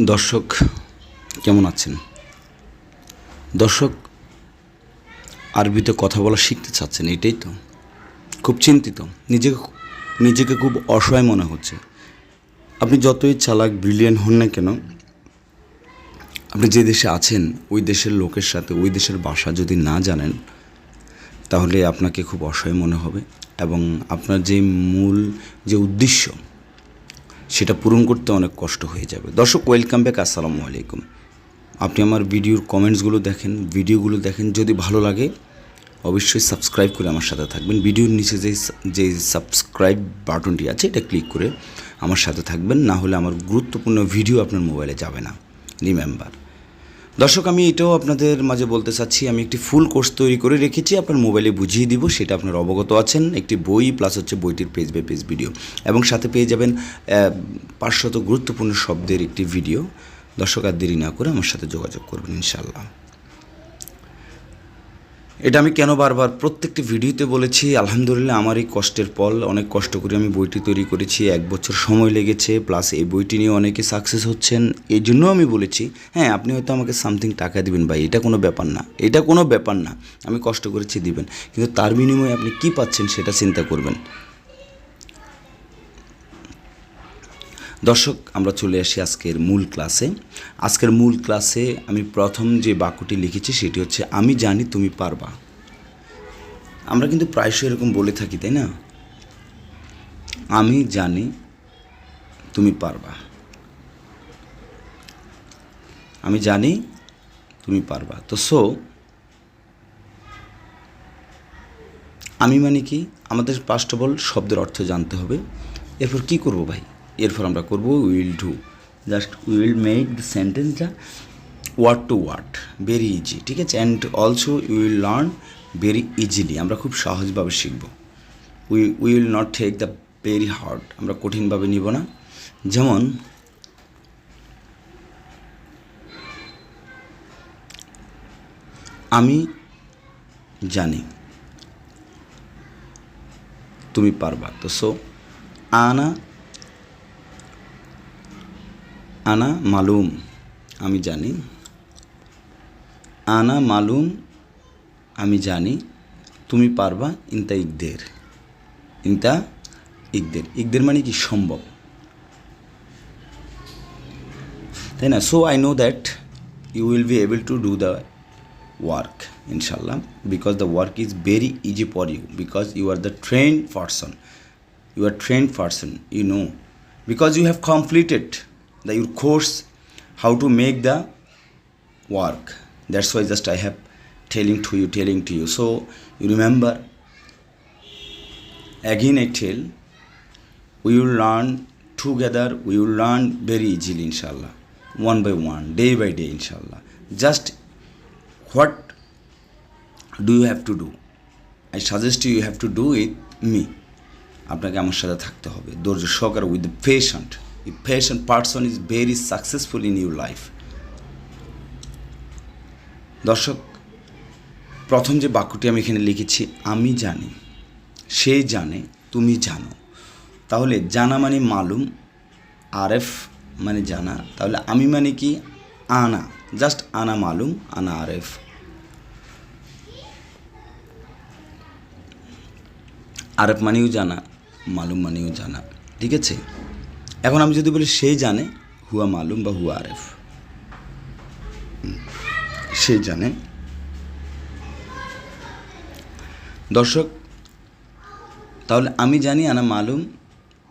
দর্শক, কেমন আছেন? দর্শক, আরবিতে কথা বলা শিখতে চাচ্ছেন, এটাই তো। খুব চিন্তিত। নিজেকে নিজেকে খুব অসহায় মনে হচ্ছে। আপনি যতই চালাক ব্রিলিয়ান হন না কেন, আপনি যে দেশে আছেন, ওই দেশের লোকের সাথে, ওই দেশের ভাষা যদি না জানেন, তাহলে আপনাকে খুব অসহায় মনে হবে এবং আপনার যে মূল, যে উদ্দেশ্য সেটা পূরণ করতে অনেক কষ্ট হয়ে যাবে। দর্শক ওয়েলকাম ব্যাক আসসালামু আলাইকুম। আপনি আমার ভিডিওর কমেন্টসগুলো দেখেন, ভিডিওগুলো দেখেন, যদি ভালো লাগে, অবশ্যই সাবস্ক্রাইব করে আমার সাথে থাকবেন। ভিডিওর নিচে যে যে সাবস্ক্রাইব বাটনটি আছে, এটা ক্লিক করে আমার সাথে থাকবেন। না হলে আমার গুরুত্বপূর্ণ ভিডিও আপনার মোবাইলে যাবে না। রিমেম্বার দর্শক, আমি এটাও আপনাদের মাঝে বলতে চাচ্ছি, আমি একটি ফুল কোর্স তৈরি করে রেখেছি, আপনার মোবাইলে বুঝিয়ে দিব, সেটা আপনার অবগত আছেন, একটি বই প্লাস হচ্ছে বইটির পেজ বাই পেজ ভিডিও এবং সাথে পেয়ে যাবেন পাঁচশত গুরুত্বপূর্ণ শব্দের একটি ভিডিও দর্শক আর দেরি না করে আমার সাথে যোগাযোগ করবেন ইনশাল্লাহ এটা আমি কেন বারবার প্রত্যেকটি ভিডিওতে বলেছি, আলহামদুলিল্লাহ আমার এই কষ্টের ফল অনেক কষ্ট করে আমি বইটি তৈরি করেছি, এক বছর সময় লেগেছে, প্লাস এই বইটি নিয়ে অনেকে সাকসেস হচ্ছেন, এই জন্য আমি বলেছি হ্যাঁ আপনি হয়তো আমাকে সামথিং টাকা দিবেন ভাই, এটা কোনো ব্যাপার না, এটা কোনো ব্যাপার না, আমি কষ্ট করেছি দিবেন। কিন্তু তার বিনিময়ে আপনি কি পাচ্ছেন সেটা চিন্তা করবেন। দর্শক, আমরা চলে আসি আজকের মূল ক্লাসে। আজকের মূল ক্লাসে আমি প্রথম যে বাক্যটি লিখেছি সেটি হচ্ছে, আমি জানি তুমি পারবা। আমরা কিন্তু প্রায়শই এরকম বলে থাকি, তাই না? আমি জানি তুমি পারবা। আমি জানি তুমি পারবা। তো সো আমি মানে কি? আমাদের ফার্স্ট অফ অল শব্দের অর্থ জানতে হবে। এরপর কি করব ভাই? এরপর আমরা করব will do just will make the সেন্টেন্সটা word to word very easy ঠিক আছে? And also will learn very easily আমরা খুব সহজভাবে শিখব। We will not take the very hard আমরা কঠিনভাবে নিব না। যেমন, আমি জানি তুমি পারবা। তো সো আনা আনা মালুম, আমি জানি। আনা মালুম, আমি জানি। তুমি পারবা ইনতা ইকদের। ইনতা ইকদের। ইকদের মানে কি সম্ভব? তাই না? So I know that you will be able to do the work ইনশাল্লাহ because the work is very easy for you because you are the trained person you are trained person, you know. Because you have completed the your course how to make the work that's why just i have telling to you telling to you so you remember again i tell we will learn together we will learn very easily inshallah one by one day by day inshallah just what do you have to do i suggest you you have to do it me আপনাকে আমার সাথে থাকতে হবে ধৈর্য সহকারে with the patient এই patient person is very successful in your life দর্শক, প্রথম যে বাক্যটি আমি এখানে লিখেছি, আমি জানি, সে জানে, তুমি জানো। তাহলে জানা মানে মালুম আরএফ মানে জানা। তাহলে আমি মানে কি? আনা। জাস্ট আনা মালুম, আনা আরএফ আরএফ মানেও জানা, মালুম মানেও জানা। ঠিক আছে? এখন আমি যদি বলি সে জানে হুয়া মালুম বা হুয়া আরেফ। সে জানে। দর্শক, তাহলে আমি জানি আনা মালুম,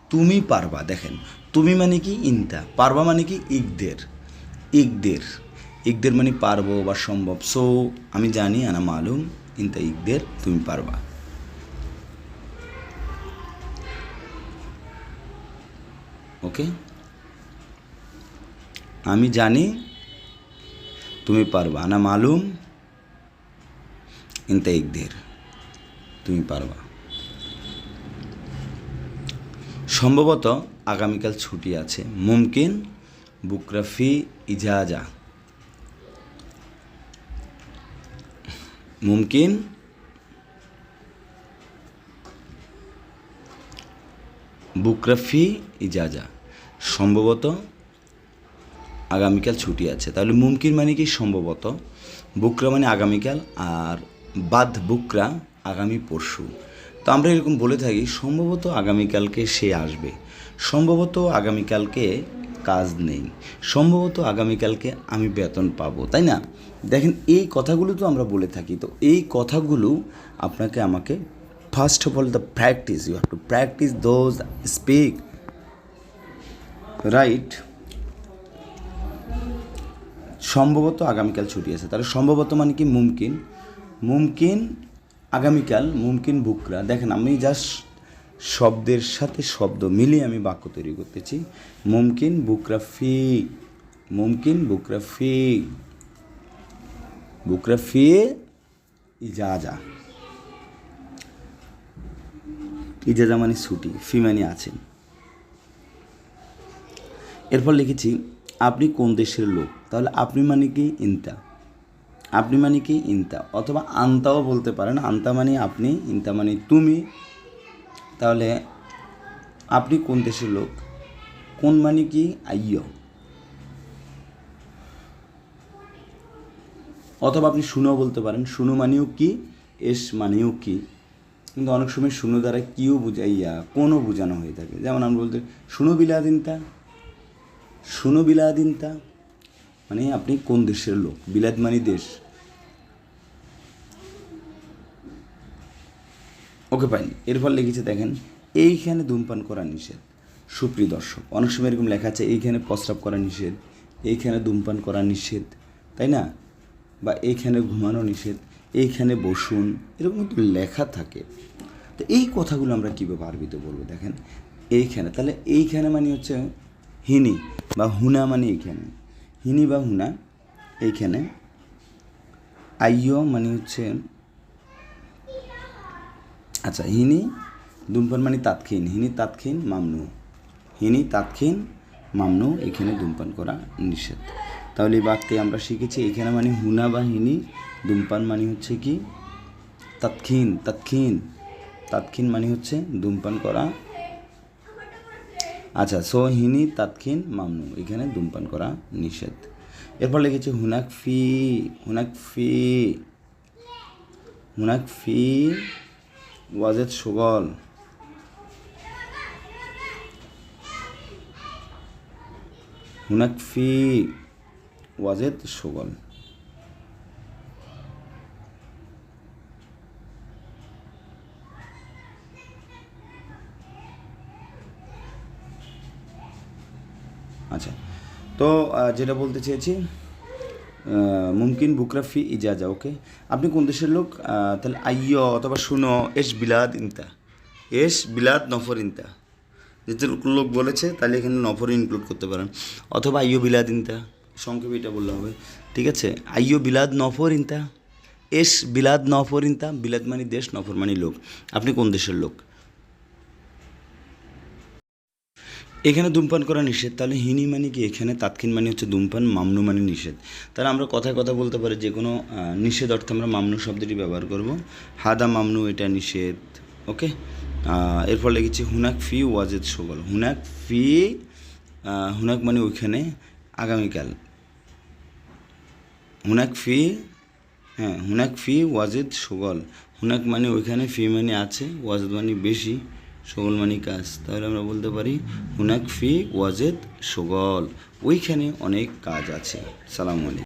তুমি পারবা, দেখেন, তুমি মানে কি ইনতা, পারবা মানে কি ইকদের ইকদের ইকদের মানে পারব বা সম্ভব। সো আমি জানি আনা মালুম, ইনতা, ইকদের, তুমি পারবা। ওকে আমি জানি তুমি পারবা, আনা মালুম ইনতা ইকদের তুমি পারবা। সম্ভবত আগামীকাল ছুটি আছে। মুমকিন বুকরাফি ইজাজা। মুমকিন বুকরাফি ইজাজা। সম্ভবত আগামীকাল ছুটি আছে। তাহলে মুমকিন মানে কি সম্ভবত? বুকরা মানে আগামীকাল আর বাদ বুকরা আগামী পরশু। তো আমরা এরকম বলে থাকি, সম্ভবত আগামীকালকে সে আসবে। সম্ভবত আগামীকালকে কাজ নেই। সম্ভবত আগামীকালকে আমি বেতন পাবো, তাই না? দেখেন, এই কথাগুলো তো আমরা বলে থাকি। তো এই কথাগুলো আপনাকে আমাকে first of all the practice you have to practice those speak right সম্ভবত আগামীকাল ছুটি আছে। তাহলে সম্ভবত মানে কি? মুমকিন। মুমকিন আগামীকাল, মুমকিন বুকরা। দেখেন, আমি জাস্ট শব্দের সাথে শব্দ মিলিয়ে আমি বাক্য তৈরি করতেছি। মুমকিন বুকরা ফি। মুমকিন বুকরা ফি। বুকরা ফি ইজাজা। ইজাজা মানে ছুটি ফি মানে আছেন। এরপর লিখেছি, আপনি কোন দেশের লোক? তাহলে আপনি মানে কি ইন্তা? আপনি মানে কি ইনতা? অথবা আন্তাও বলতে পারেন, আন্তা মানে আপনি, ইনতা মানে তুমি। তাহলে আপনি কোন দেশের লোক? কোন মানে কি আইয়? অথবা আপনি শুনো বলতে পারেন, শুনো মানেও কি, এস মানেও কি? কিন্তু অনেক সময় শুনো দ্বারা কিও বুঝাইয়া কোনো বোঝানো হয়ে থাকে। যেমন আমরা বলতে, শুনো বিলাদিনতা শুনো বিলাদিনতা মানে আপনি কোন দেশের লোক? বিলাদ মানে দেশ। ওকে পাইনি এরপর লিখেছে, দেখেন, এইখানে ধূমপান করা নিষেধ। সুপ্রিয় দর্শক, অনেক সময় এরকম লেখা আছে, এইখানে প্রস্রাব করা নিষেধ, এইখানে ধূমপান করা নিষেধ, তাই না? বা এইখানে ঘুমানো নিষেধ। এইখানে বসুন, এরকম কিন্তু লেখা থাকে। তো এই কথাগুলো আমরা কীভাবে আরবিতে বলব? দেখেন, এইখানে, তাহলে এইখানে মানে হচ্ছে হিনি বা হুনা মানে এইখানে। হিনি বা হুনা, এইখানে। আইয় মানে হচ্ছে আচ্ছা হিনি ধূমপান মানে তাৎক্ষীন হিনি তাৎক্ষীন মামনু। হিনি তাৎক্ষীন মামনু, এখানে ধূমপান করা নিষেধ। তাহলে এই বাক্যে আমরা শিখেছি এখানে মানে হুনা বা হিনি ধূমপান মানে হচ্ছে কি? তাৎক্ষীন তাৎক্ষীন তাৎক্ষীন মানে হচ্ছে ধূমপান করা। আচ্ছা সো হিনি তাৎক্ষীন মামনু। এখানে ধূমপান করা নিষেধ। এরপর লিখেছে হুনাক ফি হুনাক ফি। হুনাক ফি ওয়াজেদ সুগল হুনাক ফি ওয়াজেদ সুগল আচ্ছা। তো যেটা বলতে চেয়েছি মুমকিন বুকরাফি ইজাজা, ওকে? আপনি কোন দেশের লোক? তাহলে আইয় অথবা শুনো, এস বিলাদ ইনতা। এস বিলাদ নফর ইনতা। যেতে লোক বলেছে, তাহলে এখানে নফর ইনক্লুড করতে পারেন। অথবা আইয় বিলাদ ইনতা। সংক্ষেপে এটা বললে হবে। ঠিক আছে? আইয় বিলাদ নফর ইনতা। এস বিলাদ নফর ইনতা। বিলাদ মানে দেশ, নফর মানে লোক। আপনি কোন দেশের লোক? এখানে ধূমপান করা নিষেধ। তাহলে হিনি মানে কি এখানে? তাৎক্ষীন মানে হচ্ছে ধূমপান, মামনু মানে নিষেধ। তাহলে আমরা কথায় কথা বলতে পারি যে কোনো নিষেধ অর্থে আমরা মামনু শব্দটি ব্যবহার করব। হাদা মামনু এটা নিষেধ, ওকে? এরপর লিখেছি, হুনাক ফি ওয়াজেদ সগল। হুনাক ফি হুনাক মানে ওইখানে আগামীকাল। হুনাক ফি হ্যাঁ হুনাক ফি ওয়াজেদ সুগল। হুনাক মানে ওইখানে ফি মানে আছে, ওয়াজেদ মানে বেশি। সুগল মানে কাজ। তাহলে আমরা বলতে পারি, হুনাক ফি ওয়াজেদ সগল। ওইখানে অনেক কাজ আছে। সালাম আলাইকুম।